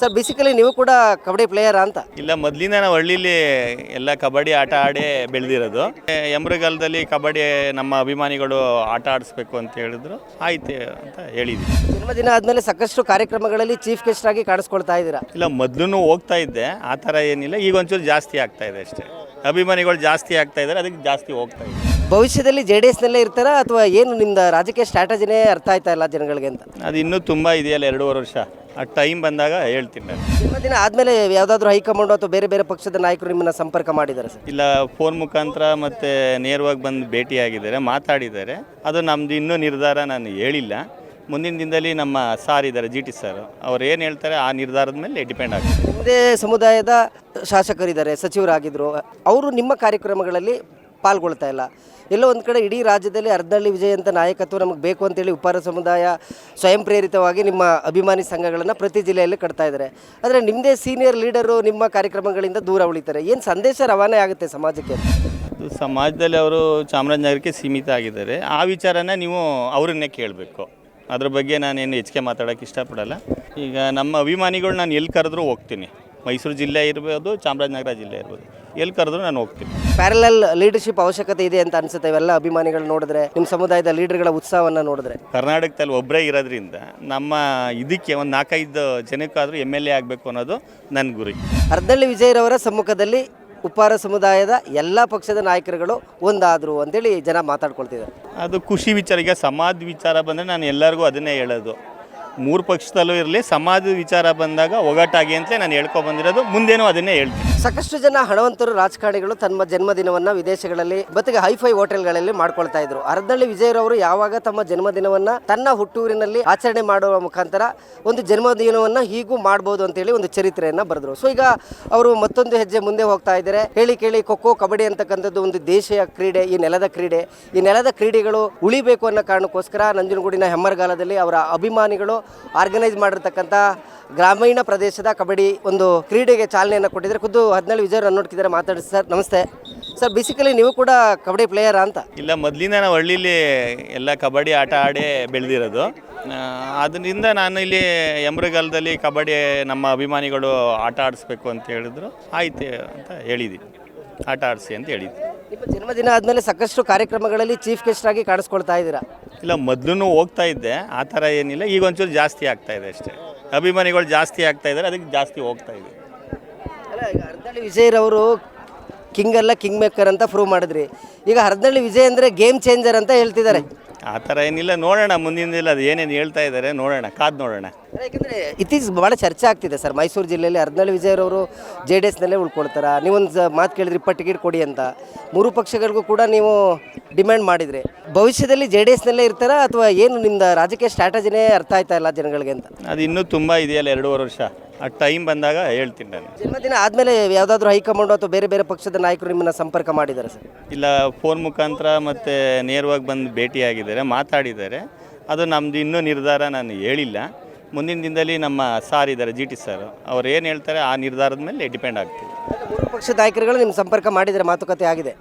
Sir basically ನೀವು ಕೂಡ kabaddi player ಅಂತ? ಇಲ್ಲ ಮೊದಲಿಂದ ನಾವು ಹಳ್ಳಿಲಿ ಎಲ್ಲ ಕಬಡ್ಡಿ ಆಟ ಆಡೇ ಬೆಳೆದಿರೋದು. ಎಮ್ರಗಾಲದಲ್ಲಿ ಕಬಡ್ಡಿ ನಮ್ಮ ಅಭಿಮಾನಿಗಳು ಆಟ ಆಡಿಸ್ಬೇಕು ಅಂತ ಹೇಳಿದ್ರು. ಆಯ್ತು ಅಂತ ಹೇಳಿದ್ವಿ. ಜನ್ಮದಿನ ಆದಮೇಲೆ ಸಾಕಷ್ಟು ಕಾರ್ಯಕ್ರಮಗಳಲ್ಲಿ ಚೀಫ್ ಗೆಸ್ಟ್ ಆಗಿ ಕಾಣಿಸ್ಕೊಳ್ತಾ ಇದ್ದೀರಾ? ಇಲ್ಲ ಮೊದಲು ಹೋಗ್ತಾ ಇದ್ದೆ. ಆ ಥರ ಏನಿಲ್ಲ. ಈಗ ಒಂಚೂರು ಜಾಸ್ತಿ ಆಗ್ತಾ ಇದೆ ಅಷ್ಟೇ. ಅಭಿಮಾನಿಗಳು ಜಾಸ್ತಿ ಆಗ್ತಾ ಇದ್ದಾರೆ. ಅದಕ್ಕೆ ಜಾಸ್ತಿ ಹೋಗ್ತಾ ಇದೆ ಭವಿಷ್ಯದಲ್ಲಿ ಜೆ ಡಿ ಎಸ್ನಲ್ಲೇ ಇರ್ತಾರಾ? ಅಥವಾ ಏನು ನಿಮ್ದು ರಾಜಕೀಯ ಸ್ಟ್ರಾಟಜಿನೇ ಅರ್ಥ ಆಯ್ತಾ ಇಲ್ಲ ಜನಗಳಿಗೆ ಅಂತ? ಅದು ಇನ್ನೂ ತುಂಬ ಇದೆಯಲ್ಲ ಎರಡೂವರೆ ವರ್ಷ. ಆ ಟೈಮ್ ಬಂದಾಗ ಹೇಳ್ತೀನಿ. ನಾನು ದಿನ ಆದಮೇಲೆ ಯಾವುದಾದ್ರೂ ಹೈಕಮಾಂಡ್ ಅಥವಾ ಬೇರೆ ಬೇರೆ ಪಕ್ಷದ ನಾಯಕರು ನಿಮ್ಮನ್ನ ಸಂಪರ್ಕ ಮಾಡಿದ್ದಾರೆ ಸರ್? ಇಲ್ಲ ಫೋನ್ ಮುಖಾಂತರ ಮತ್ತು ನೇರವಾಗಿ ಬಂದು ಭೇಟಿಯಾಗಿದ್ದಾರೆ ಮಾತಾಡಿದ್ದಾರೆ. ಅದು ನಮ್ದು ಇನ್ನೂ ನಿರ್ಧಾರ ನಾನು ಹೇಳಿಲ್ಲ. ಮುಂದಿನ ದಿನದಲ್ಲಿ ನಮ್ಮ ಸಾರ್ ಇದ್ದಾರೆ ಜಿ ಟಿ ಸರ್. ಅವ್ರು ಏನು ಹೇಳ್ತಾರೆ ಆ ನಿರ್ಧಾರದ ಮೇಲೆ ಡಿಪೆಂಡ್ ಆಗುತ್ತೆ ನಿಮ್ಮದೇ ಸಮುದಾಯದ ಶಾಸಕರಿದ್ದಾರೆ ಸಚಿವರಾಗಿದ್ದರು ಅವರು ನಿಮ್ಮ ಕಾರ್ಯಕ್ರಮಗಳಲ್ಲಿ ಪಾಲ್ಗೊಳ್ತಾ ಇಲ್ಲ. ಎಲ್ಲೋ ಒಂದು ಕಡೆ ಇಡೀ ರಾಜ್ಯದಲ್ಲಿ ಅರ್ಧಳ್ಳಿ ವಿಜಯ ಅಂತ ನಾಯಕತ್ವ ನಮಗೆ ಬೇಕು ಅಂತೇಳಿ ಉಪ್ಪಾರ ಸಮುದಾಯ ಸ್ವಯಂ ಪ್ರೇರಿತವಾಗಿ ನಿಮ್ಮ ಅಭಿಮಾನಿ ಸಂಘಗಳನ್ನು ಪ್ರತಿ ಜಿಲ್ಲೆಯಲ್ಲಿ ಕಟ್ತಾ ಇದ್ದಾರೆ ಆದರೆ ನಿಮ್ಮದೇ ಸೀನಿಯರ್ ಲೀಡರು ನಿಮ್ಮ ಕಾರ್ಯಕ್ರಮಗಳಿಂದ ದೂರ ಉಳಿತಾರೆ. ಏನು ಸಂದೇಶ ರವಾನೆ ಆಗುತ್ತೆ ಸಮಾಜಕ್ಕೆ? ಸಮಾಜದಲ್ಲಿ ಅವರು ಚಾಮರಾಜನಗರಕ್ಕೆ ಸೀಮಿತ ಆಗಿದ್ದಾರೆ. ಆ ವಿಚಾರನ ನೀವು ಅವರನ್ನೇ ಕೇಳಬೇಕು. ಅದ್ರ ಬಗ್ಗೆ ನಾನೇನು ಹೆಚ್ಚಿಗೆ ಮಾತಾಡೋಕ್ಕೆ ಇಷ್ಟಪಡಲ್ಲ. ಈಗ ನಮ್ಮ ಅಭಿಮಾನಿಗಳು ನಾನು ಎಲ್ಲಿ ಕರೆದ್ರೂ ಹೋಗ್ತೀನಿ. ಮೈಸೂರು ಜಿಲ್ಲೆ ಇರ್ಬೋದು, ಚಾಮರಾಜನಗರ ಜಿಲ್ಲೆ ಇರ್ಬೋದು. ಎಲ್ಲಿ ಕರೆದ್ರೂ ನಾನು ಹೋಗ್ತೀನಿ. ಪ್ಯಾರಲಲ್ ಲೀಡರ್ಶಿಪ್ ಅವಶ್ಯಕತೆ ಇದೆ ಅಂತ ಅನ್ಸುತ್ತೆ. ಇವೆಲ್ಲ ಅಭಿಮಾನಿಗಳು ನೋಡಿದ್ರೆ ನಿಮ್ಮ ಸಮುದಾಯದ ಲೀಡರ್ಗಳ ಉತ್ಸಾಹವನ್ನ ನೋಡಿದ್ರೆ. ಕರ್ನಾಟಕದಲ್ಲಿ ಒಬ್ಬರೇ ಇರೋದ್ರಿಂದ ನಮ್ಮ ಇದಕ್ಕೆ ಒಂದು ನಾಲ್ಕೈದು ಜನಕ್ಕಾದರೂ ಎಂ ಎಲ್ ಎ ಆಗಬೇಕು ಅನ್ನೋದು ನನ್ನ ಗುರಿ. ಅರ್ಧಳ್ಳಿ ವಿಜಯರವರ ಸಮ್ಮುಖದಲ್ಲಿ ಉಪ್ಪಾರ ಸಮುದಾಯದ ಎಲ್ಲ ಪಕ್ಷದ ನಾಯಕರುಗಳು ಒಂದಾದರು ಅಂತೇಳಿ ಜನ ಮಾತಾಡ್ಕೊಳ್ತಿದ್ದಾರೆ. ಅದು ಖುಷಿ ವಿಚಾರ. ಈಗ ಸಮಾಜ ವಿಚಾರ ಬಂದರೆ ನಾನು ಎಲ್ಲರಿಗೂ ಅದನ್ನೇ ಹೇಳೋದು. ಮೂರು ಪಕ್ಷದಲ್ಲೂ ಇರಲಿ, ಸಮಾಜದ ವಿಚಾರ ಬಂದಾಗ ಒಗಟಾಗಿ ಅಂತಲೇ ನಾನು ಹೇಳ್ಕೊಂಡು ಬಂದಿರೋದು. ಮುಂದೇನೂ ಅದನ್ನೇ ಹೇಳ್ತೀನಿ. ಸಾಕಷ್ಟು ಜನ ಹಣವಂತರು ರಾಜಕಾರಣಿಗಳು ತಮ್ಮ ಜನ್ಮದಿನವನ್ನು ವಿದೇಶಗಳಲ್ಲಿ ಬತ್ತಿಗೆ ಹೈಫೈ ಹೋಟೆಲ್ಗಳಲ್ಲಿ ಮಾಡ್ಕೊಳ್ತಾ ಇದ್ರು. ಅರ್ಧಳ್ಳಿ ವಿಜಯರವರು ಯಾವಾಗ ತಮ್ಮ ಜನ್ಮದಿನವನ್ನ ತನ್ನ ಹುಟ್ಟೂರಿನಲ್ಲಿ ಆಚರಣೆ ಮಾಡುವ ಮುಖಾಂತರ ಒಂದು ಜನ್ಮದಿನವನ್ನ ಹೀಗೂ ಮಾಡ್ಬೋದು ಅಂತೇಳಿ ಒಂದು ಚರಿತ್ರೆಯನ್ನ ಬರೆದ್ರು. ಸೊ ಈಗ ಅವರು ಮತ್ತೊಂದು ಹೆಜ್ಜೆ ಮುಂದೆ ಹೋಗ್ತಾ ಇದ್ದಾರೆ. ಹೇಳಿ ಕೇಳಿ ಖೋಖೋ ಕಬಡ್ಡಿ ಅಂತಕ್ಕಂಥದ್ದು ಒಂದು ದೇಶೀಯ ಕ್ರೀಡೆ, ಈ ನೆಲದ ಕ್ರೀಡೆ. ಈ ನೆಲದ ಕ್ರೀಡೆಗಳು ಉಳಿಬೇಕು ಅನ್ನೋ ಕಾರಣಕ್ಕೋಸ್ಕರ ನಂಜನಗೂಡಿನ ಹೆಮ್ಮರಗಾಲದಲ್ಲಿ ಅವರ ಅಭಿಮಾನಿಗಳು ಆರ್ಗನೈಸ್ ಮಾಡಿರ್ತಕ್ಕಂಥ ಗ್ರಾಮೀಣ ಪ್ರದೇಶದ ಕಬಡ್ಡಿ ಒಂದು ಕ್ರೀಡೆಗೆ ಚಾಲನೆಯನ್ನು ಕೊಟ್ಟಿದ್ದಾರೆ. ಖುದ್ದು ಹದಿನೇಳು ವಿಜಯರು ನೋಡ್ತಿದ್ದಾರೆ? ಮಾತಾಡಿ ಸರ್. ನಮಸ್ತೆ. ಸರ್ ಬೇಸಿಕಲಿ ನೀವು ಕೂಡ ಕಬಡ್ಡಿ ಪ್ಲೇಯರ್ ಅಂತ? ಇಲ್ಲ, ಮೊದಲಿಂದ ನಾವು ಹಳ್ಳಿಲಿ ಎಲ್ಲ ಕಬಡ್ಡಿ ಆಟ ಆಡೇ ಬೆಳೆದಿರೋದು. ಅದರಿಂದ ನಾನು ಇಲ್ಲಿ ಎಮ್ರಗಾಲದಲ್ಲಿ ಕಬಡ್ಡಿ ನಮ್ಮ ಅಭಿಮಾನಿಗಳು ಆಟ ಆಡಿಸ್ಬೇಕು ಅಂತ ಹೇಳಿದ್ರು. ಆಯ್ತು ಅಂತ ಹೇಳಿದ್ದೀನಿ ಆಟ ಆಡಿಸಿ ಅಂತ ಹೇಳಿದ್ವಿ ನಿಮ್ಮ ಜನ್ಮದಿನ ಆದಮೇಲೆ ಸಾಕಷ್ಟು ಕಾರ್ಯಕ್ರಮಗಳಲ್ಲಿ ಚೀಫ್ ಗೆಸ್ಟ್ ಆಗಿ ಕಾಣಿಸ್ಕೊಳ್ತಾ ಇದ್ದೀರಾ? ಇಲ್ಲ ಮೊದಲು ಹೋಗ್ತಾ ಇದ್ದೆ. ಆ ಥರ ಏನಿಲ್ಲ. ಈಗ ಒಂಚೂರು ಜಾಸ್ತಿ ಆಗ್ತಾ ಇದೆ ಅಷ್ಟೇ. ಅಭಿಮಾನಿಗಳು ಜಾಸ್ತಿ ಆಗ್ತಾ ಇದ್ದಾರೆ ಅದಕ್ಕೆ ಜಾಸ್ತಿ ಹೋಗ್ತಾ ಇದೆ. ಅಲ್ಲ ಈಗ ಹರದಳ್ಳಿ ವಿಜಯರವರು ಕಿಂಗ್ ಅಲ್ಲ ಕಿಂಗ್ ಮೇಕರ್ ಅಂತ ಪ್ರೂವ್ ಮಾಡಿದ್ರಿ. ಈಗ ಹರದಳ್ಳಿ ವಿಜಯ್ ಅಂದರೆ ಗೇಮ್ ಚೇಂಜರ್ ಅಂತ ಹೇಳ್ತಿದ್ದಾರೆ. ಆ ಥರ ಏನಿಲ್ಲ. ನೋಡೋಣ ಮುಂದಿನ ದಿನ ಅದು ಏನೇನು ಹೇಳ್ತಾ ಇದ್ದಾರೆ ನೋಡೋಣ ಕಾದು ನೋಡೋಣ. ಯಾಕಂದರೆ ಇತ್ತೀಚೆಗೆ ಭಾಳ ಚರ್ಚೆ ಆಗ್ತಿದೆ ಸರ್. ಮೈಸೂರು ಜಿಲ್ಲೆಯಲ್ಲಿ ಹರದಳ್ಳಿ ವಿಜಯರವರು ಜೆ ಡಿ ಎಸ್ನಲ್ಲೇ ಉಳ್ಕೊಳ್ತಾರೆ ನೀವೊಂದು ಮಾತು ಕೇಳಿದ್ರಿ ಇಪ್ಪತ್ತು ಟಿಕೆಟ್ ಕೊಡಿ ಅಂತ. ಮೂರು ಪಕ್ಷಗಳಿಗೂ ಕೂಡ ನೀವು ಡಿಮ್ಯಾಂಡ್ ಮಾಡಿದರೆ. ಭವಿಷ್ಯದಲ್ಲಿ ಜೆ ಡಿ ಎಸ್ನಲ್ಲೇ ಇರ್ತಾರಾ ಅಥವಾ ಏನು ನಿಮ್ಮ ರಾಜಕೀಯ ಸ್ಟ್ರಾಟಜಿನೇ ಅರ್ಥ ಆಯ್ತಾ ಇಲ್ಲ ಜನಗಳಿಗೆ ಅಂತ? ಅದು ಇನ್ನೂ ತುಂಬ ಇದೆಯಲ್ಲ ಎರಡೂವರೆ ವರ್ಷ. ಆ ಟೈಮ್ ಬಂದಾಗ ಹೇಳ್ತೀನಿ ನಾನು. ಜನ್ಮದಿನ ಆದಮೇಲೆ ಯಾವುದಾದ್ರೂ ಹೈಕಮಾಂಡ್ ಅಥವಾ ಬೇರೆ ಬೇರೆ ಪಕ್ಷದ ನಾಯಕರು ನಿಮ್ಮನ್ನ ಸಂಪರ್ಕ ಮಾಡಿದ್ದಾರೆ ಸರ್? ಇಲ್ಲ ಫೋನ್ ಮುಖಾಂತರ ಮತ್ತು ನೇರವಾಗಿ ಬಂದು ಭೇಟಿಯಾಗಿದ್ದಾರೆ ಮಾತಾಡಿದ್ದಾರೆ. ಅದು ನಮ್ದು ಇನ್ನೂ ನಿರ್ಧಾರ ನಾನು ಹೇಳಿಲ್ಲ. ಮುಂದಿನ ದಿನದಲ್ಲಿ ನಮ್ಮ ಸಾರ್ ಇದ್ದಾರೆ ಜಿ ಟಿ ಸರ್. ಅವ್ರು ಏನು ಹೇಳ್ತಾರೆ ಆ ನಿರ್ಧಾರದ ಮೇಲೆ ಡಿಪೆಂಡ್ ಆಗ್ತೀವಿ. ಮೂರು ಪಕ್ಷದ ನಾಯಕರುಗಳು ನಿಮ್ಮ ಸಂಪರ್ಕ ಮಾಡಿದರೆ ಮಾತುಕತೆ ಆಗಿದೆ.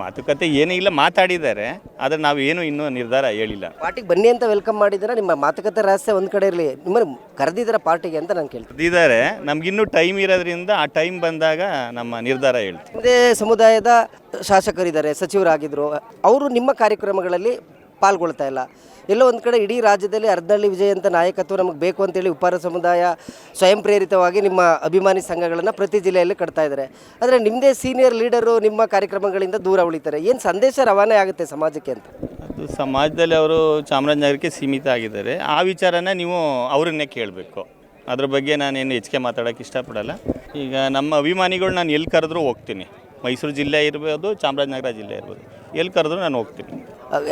ಮಾತುಕತೆ ಏನೂ ಇಲ್ಲ ಮಾತಾಡಿದ್ದಾರೆ. ಆದರೆ ನಾವು ಏನು ಇನ್ನೂ ನಿರ್ಧಾರ ಹೇಳಿಲ್ಲ. ಪಾರ್ಟಿಗೆ ಬನ್ನಿ ಅಂತ ವೆಲ್ಕಮ್ ಮಾಡಿದ್ರೆ ನಿಮ್ಮ ಮಾತುಕತೆ ರಹಸ್ಯ ಒಂದು ಕಡೆ ಇರಲಿ. ನಿಮ್ಮ ಕರೆದಿದ್ರೆ ಪಾರ್ಟಿಗೆ ಅಂತ ನಾನು ಕೇಳ್ತೀನಿ. ಇದ್ದಾರೆ ನಮಗಿನ್ನೂ ಟೈಮ್ ಇರೋದ್ರಿಂದ ಆ ಟೈಮ್ ಬಂದಾಗ ನಮ್ಮ ನಿರ್ಧಾರ ಹೇಳ್ತೀವಿ. ಸಮುದಾಯದ ಶಾಸಕರಿದ್ದಾರೆ ಸಚಿವರಾಗಿದ್ದರು ಅವರು ನಿಮ್ಮ ಕಾರ್ಯಕ್ರಮಗಳಲ್ಲಿ ಪಾಲ್ಗೊಳ್ತಾ ಇಲ್ಲ. ಎಲ್ಲೋ ಒಂದು ಕಡೆ ಇಡೀ ರಾಜ್ಯದಲ್ಲಿ ಅರ್ಧಳ್ಳಿ ವಿಜಯ ಅಂತ ನಾಯಕತ್ವ ನಮಗೆ ಬೇಕು ಅಂತೇಳಿ ಉಪ್ಪಾರ ಸಮುದಾಯ ಸ್ವಯಂ ಪ್ರೇರಿತವಾಗಿ ನಿಮ್ಮ ಅಭಿಮಾನಿ ಸಂಘಗಳನ್ನು ಪ್ರತಿ ಜಿಲ್ಲೆಯಲ್ಲಿ ಕಟ್ತಾ ಇದ್ದಾರೆ ಆದರೆ ನಿಮ್ಮದೇ ಸೀನಿಯರ್ ಲೀಡರು ನಿಮ್ಮ ಕಾರ್ಯಕ್ರಮಗಳಿಂದ ದೂರ ಉಳಿತಾರೆ. ಏನು ಸಂದೇಶ ರವಾನೆ ಆಗುತ್ತೆ ಸಮಾಜಕ್ಕೆ ಅಂತ? ಅದು ಸಮಾಜದಲ್ಲಿ ಅವರು ಚಾಮರಾಜನಗರಕ್ಕೆ ಸೀಮಿತ ಆಗಿದ್ದಾರೆ. ಆ ವಿಚಾರನ ನೀವು ಅವರನ್ನೇ ಕೇಳಬೇಕು. ಅದ್ರ ಬಗ್ಗೆ ನಾನೇನು ಹೆಚ್ಚಿಗೆ ಮಾತಾಡೋಕ್ಕೆ ಇಷ್ಟಪಡಲ್ಲ. ಈಗ ನಮ್ಮ ಅಭಿಮಾನಿಗಳು ನಾನು ಎಲ್ಲಿ ಕರೆದ್ರೂ ಹೋಗ್ತೀನಿ. ಮೈಸೂರು ಜಿಲ್ಲೆ ಇರ್ಬೋದು, ಚಾಮರಾಜನಗರ ಜಿಲ್ಲೆ ಇರ್ಬೋದು. ಎಲ್ಲಿ ಕರೆದ್ರು ನಾನು ಹೋಗ್ತೀನಿ.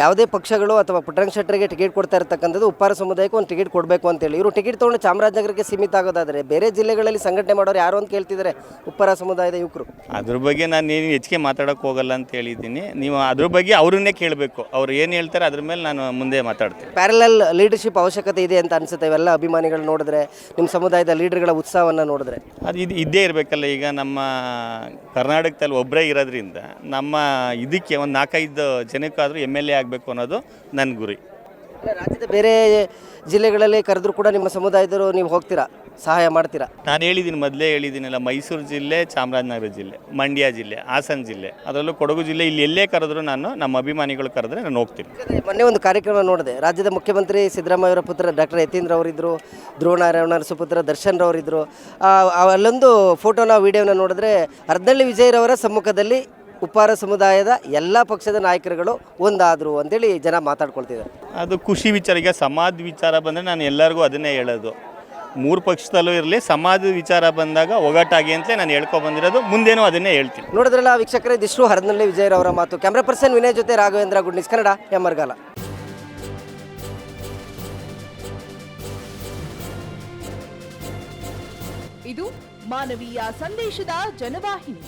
ಯಾವುದೇ ಪಕ್ಷಗಳು ಅಥವಾ ಪುಟ್ಟರಂಗ ಶೆಟ್ಟರಿಗೆ ಟಿಕೆಟ್ ಕೊಡ್ತಾ ಇರತಕ್ಕಂಥದ್ದು ಉಪ್ಪಾರ ಸಮುದಾಯಕ್ಕೆ ಒಂದು ಟಿಕೆಟ್ ಕೊಡಬೇಕು ಅಂತೇಳಿ ಇವರು ಟಿಕೆಟ್ ತೊಗೊಂಡು ಚಾಮರಾಜನಗರಕ್ಕೆ ಸೀಮಿತ ಆಗೋದಾದರೆ ಬೇರೆ ಜಿಲ್ಲೆಗಳಲ್ಲಿ ಸಂಘಟನೆ ಮಾಡೋರು ಯಾರು ಅಂತ ಕೇಳ್ತಿದ್ದಾರೆ ಉಪ್ಪಾರ ಸಮುದಾಯದ ಯುವಕರು. ಅದ್ರ ಬಗ್ಗೆ ನಾನು ಏನು ಹೆಚ್ಚಿಗೆ ಮಾತಾಡೋಕ್ಕೆ ಹೋಗಲ್ಲ ಅಂತ ಹೇಳಿದ್ದೀನಿ. ನೀವು ಅದ್ರ ಬಗ್ಗೆ ಅವ್ರನ್ನೇ ಕೇಳಬೇಕು. ಅವ್ರು ಏನು ಹೇಳ್ತಾರೆ ಅದ್ರ ಮೇಲೆ ನಾನು ಮುಂದೆ ಮಾತಾಡ್ತೀನಿ. ಪ್ಯಾರಲಲ್ ಲೀಡರ್ಶಿಪ್ ಅವಶ್ಯಕತೆ ಇದೆ ಅಂತ ಅನ್ಸುತ್ತೆ. ಇವೆಲ್ಲ ಅಭಿಮಾನಿಗಳು ನೋಡಿದ್ರೆ ನಿಮ್ಮ ಸಮುದಾಯದ ಲೀಡರ್ಗಳ ಉತ್ಸಾಹವನ್ನು ನೋಡಿದ್ರೆ. ಅದು ಇದು ಇದ್ದೇ ಇರಬೇಕಲ್ಲ. ಈಗ ನಮ್ಮ ಕರ್ನಾಟಕದಲ್ಲಿ ಒಬ್ಬರೇ ಇರೋದ್ರಿಂದ ನಮ್ಮ ಇದಕ್ಕೆ ಒಂದು ನಾಲ್ಕೈದು ಜನಕ್ಕಾದರೂ ಎಂ ಎಲ್ ಎ ಆಗಬೇಕು ಅನ್ನೋದು ನನ್ನ ಗುರಿ. ರಾಜ್ಯದ ಬೇರೆ ಜಿಲ್ಲೆಗಳಲ್ಲಿ ಕರೆದ್ರೂ ಕೂಡ ನಿಮ್ಮ ಸಮುದಾಯದವರು ನೀವು ಹೋಗ್ತೀರಾ? ಸಹಾಯ ಮಾಡ್ತೀರಾ? ನಾನು ಹೇಳಿದ್ದೀನಿ ಮೊದಲೇ ಹೇಳಿದ್ದೀನಲ್ಲ ಮೈಸೂರು ಜಿಲ್ಲೆ ಚಾಮರಾಜನಗರ ಜಿಲ್ಲೆ ಮಂಡ್ಯ ಜಿಲ್ಲೆ ಹಾಸನ ಜಿಲ್ಲೆ ಅದರಲ್ಲೂ ಕೊಡಗು ಜಿಲ್ಲೆ ಇಲ್ಲಿ ಎಲ್ಲೇ ಕರೆದ್ರು ನಾನು ನಮ್ಮ ಅಭಿಮಾನಿಗಳು ಕರೆದ್ರೆ ನಾನು ಹೋಗ್ತೀನಿ. ಮೊನ್ನೆ ಒಂದು ಕಾರ್ಯಕ್ರಮ ನೋಡಿದೆ. ರಾಜ್ಯದ ಮುಖ್ಯಮಂತ್ರಿ ಸಿದ್ದರಾಮಯ್ಯ ಅವರ ಪುತ್ರ ಡಾಕ್ಟರ್ ಯತೀಂದ್ರ ಅವರಿದ್ದರು ಧ್ರುವನಾರಾಯಣ ಸುಪುತ್ರ ದರ್ಶನ್ ರವರಿದ್ದರು ಅಲ್ಲೊಂದು ಫೋಟೋನ ವಿಡಿಯೋನ ನೋಡಿದ್ರೆ ಅರ್ಧಳ್ಳಿ ವಿಜಯರವರ ಸಮ್ಮುಖದಲ್ಲಿ ಉಪ್ಪಾರ ಸಮುದಾಯದ ಎಲ್ಲ ಪಕ್ಷದ ನಾಯಕರುಗಳು ಒಂದಾದರು ಅಂತೇಳಿ ಜನ ಮಾತಾಡ್ಕೊಳ್ತಿದ್ದಾರೆ. ಅದು ಖುಷಿ ವಿಚಾರ ಈಗ ಸಮಾಜ ವಿಚಾರ ಬಂದರೆ ನಾನು ಎಲ್ಲರಿಗೂ ಅದನ್ನೇ ಹೇಳೋದು. ಮೂರು ಪಕ್ಷದಲ್ಲೂ ಇರಲಿ ಸಮಾಜದ ವಿಚಾರ ಬಂದಾಗ ಒಗಟಾಗಿ ಅಂತಲೇ ನಾನು ಹೇಳ್ಕೊ ಬಂದಿರೋದು. ಮುಂದೇನೂ ಅದನ್ನೇ ಹೇಳ್ತೀನಿ. ನೋಡಿದ್ರಲ್ಲ ವೀಕ್ಷಕರೇ ದಿಶ್ರು ಹರದನಹಳ್ಳಿ ವಿಜಯರವರ ಮಾತು. ಕ್ಯಾಮ್ರಾ ಪರ್ಸನ್ ವಿನಯ್ ಜೊತೆ ರಾಘವೇಂದ್ರ ಗುಡ್ನಿಸ್ ಕನ್ನಡ ಎಮ್ಮರ್ಗಾಲ ಇದು ಮಾನವೀಯ ಸಂದೇಶದ ಜನವಾಹಿನಿ.